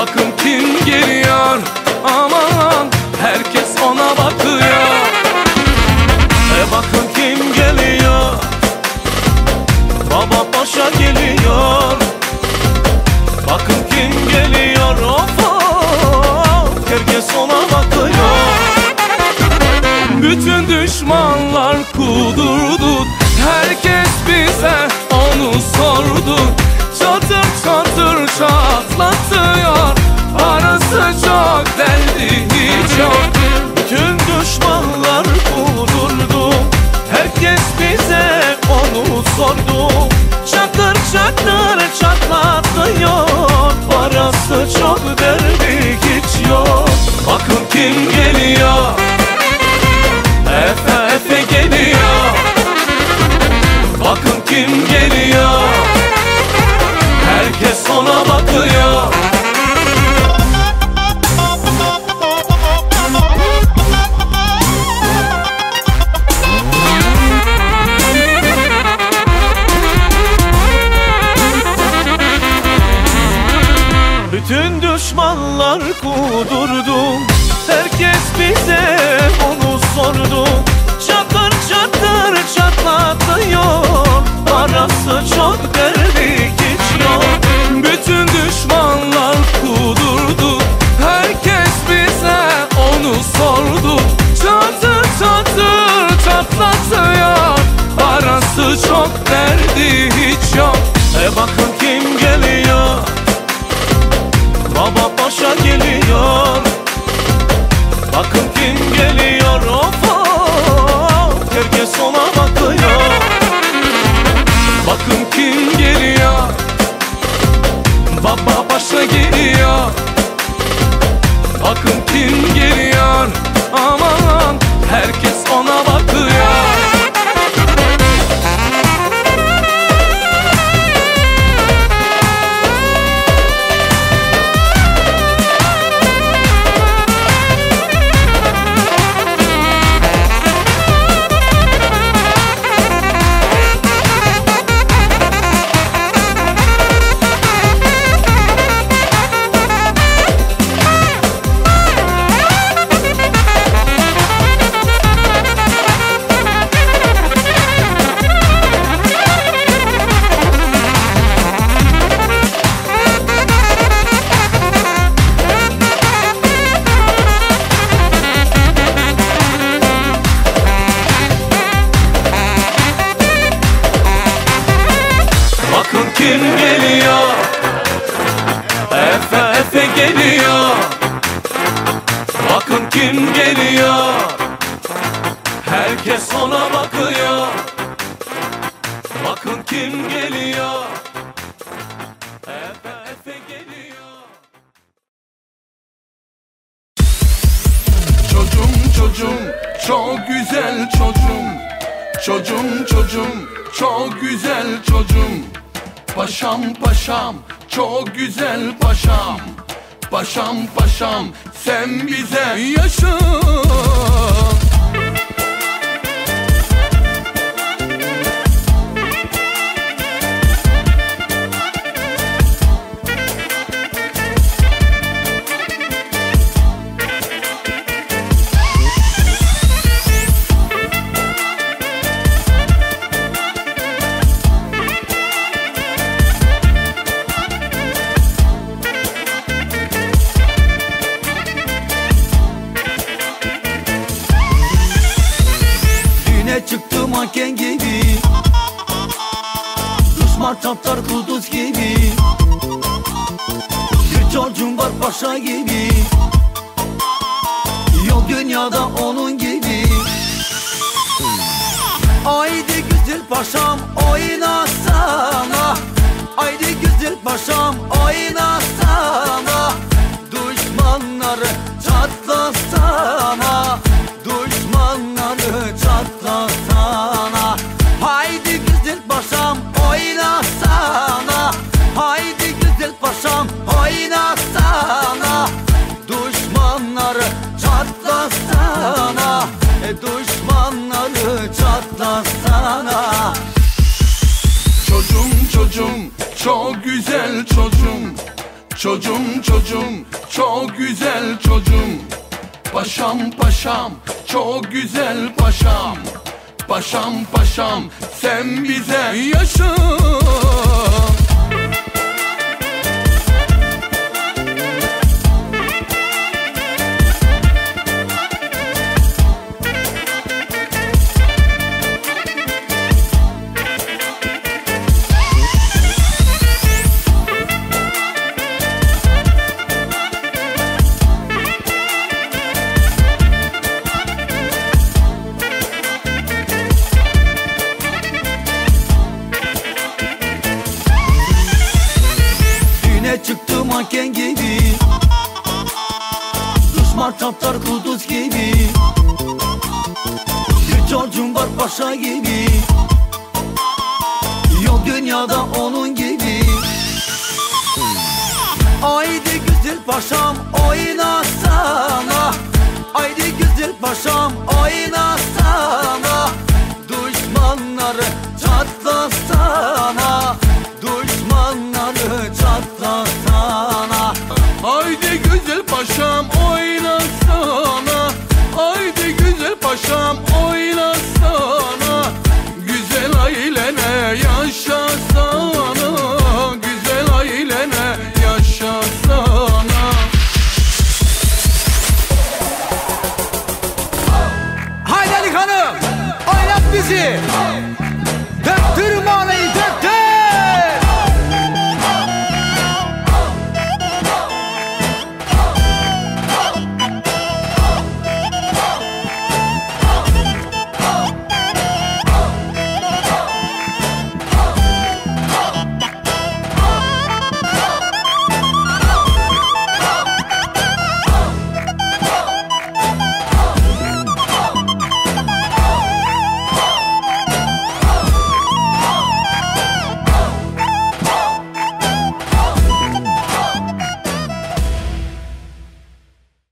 bakın kim geliyor. Aman herkes ona bakıyor. E bakın kim geliyor. Baba paşa geliyor. Bakın kim geliyor. Of of Herkes ona bakıyor. Bütün düşmanlar kudurdu. Herkes bize onu sordu. Çatır çatır çatlatıyor yok Bütün düşmanlar kudurdu. Herkes bize onu sordu. Çatır çatır çatlatıyor Parası çok Bütün düşmanlar kudurdu. Herkes bize onu sordu. Çatır çatır çatlatıyor. Parası çok derdi hiç yok Bütün düşmanlar kudurdu. Herkes bize onu sordu. Çatır çatır çatlatıyor. Parası çok derdi hiç yok. E bakın Kim geliyor. Efe Efe geliyor. Bakın kim geliyor. Herkes ona bakıyor. Bakın kim geliyor. Efe Efe geliyor. Çocuğum çocuğum çok güzel çocuğum. Çocuğum çocuğum çok güzel çocuğum Paşam paşam çok güzel paşam. Paşam paşam sen bize yaşa manken gibi. Düşman çatlar kuduz gibi. Bir çocuğum var paşa gibi. Yok dünyada onun gibi. Haydi güzel paşam oynasana. Haydi güzel paşam oynasana Çatlasana Çocuğum çocuğum çok güzel çocuğum. Çocuğum çocuğum çok güzel çocuğum. Paşam paşam çok güzel paşam. Paşam paşam sen bize yaşa Çaptar kuduz gibi. Bir çocuğum var paşa gibi. Yok dünyada onun gibi. Haydi güzel paşam oynasana. Haydi güzel paşam yaşam oynasana Güzel ailene yaşasana Güzel ailene yaşasana. Haydi Ali Hanım oynat bizi. Döktürme onu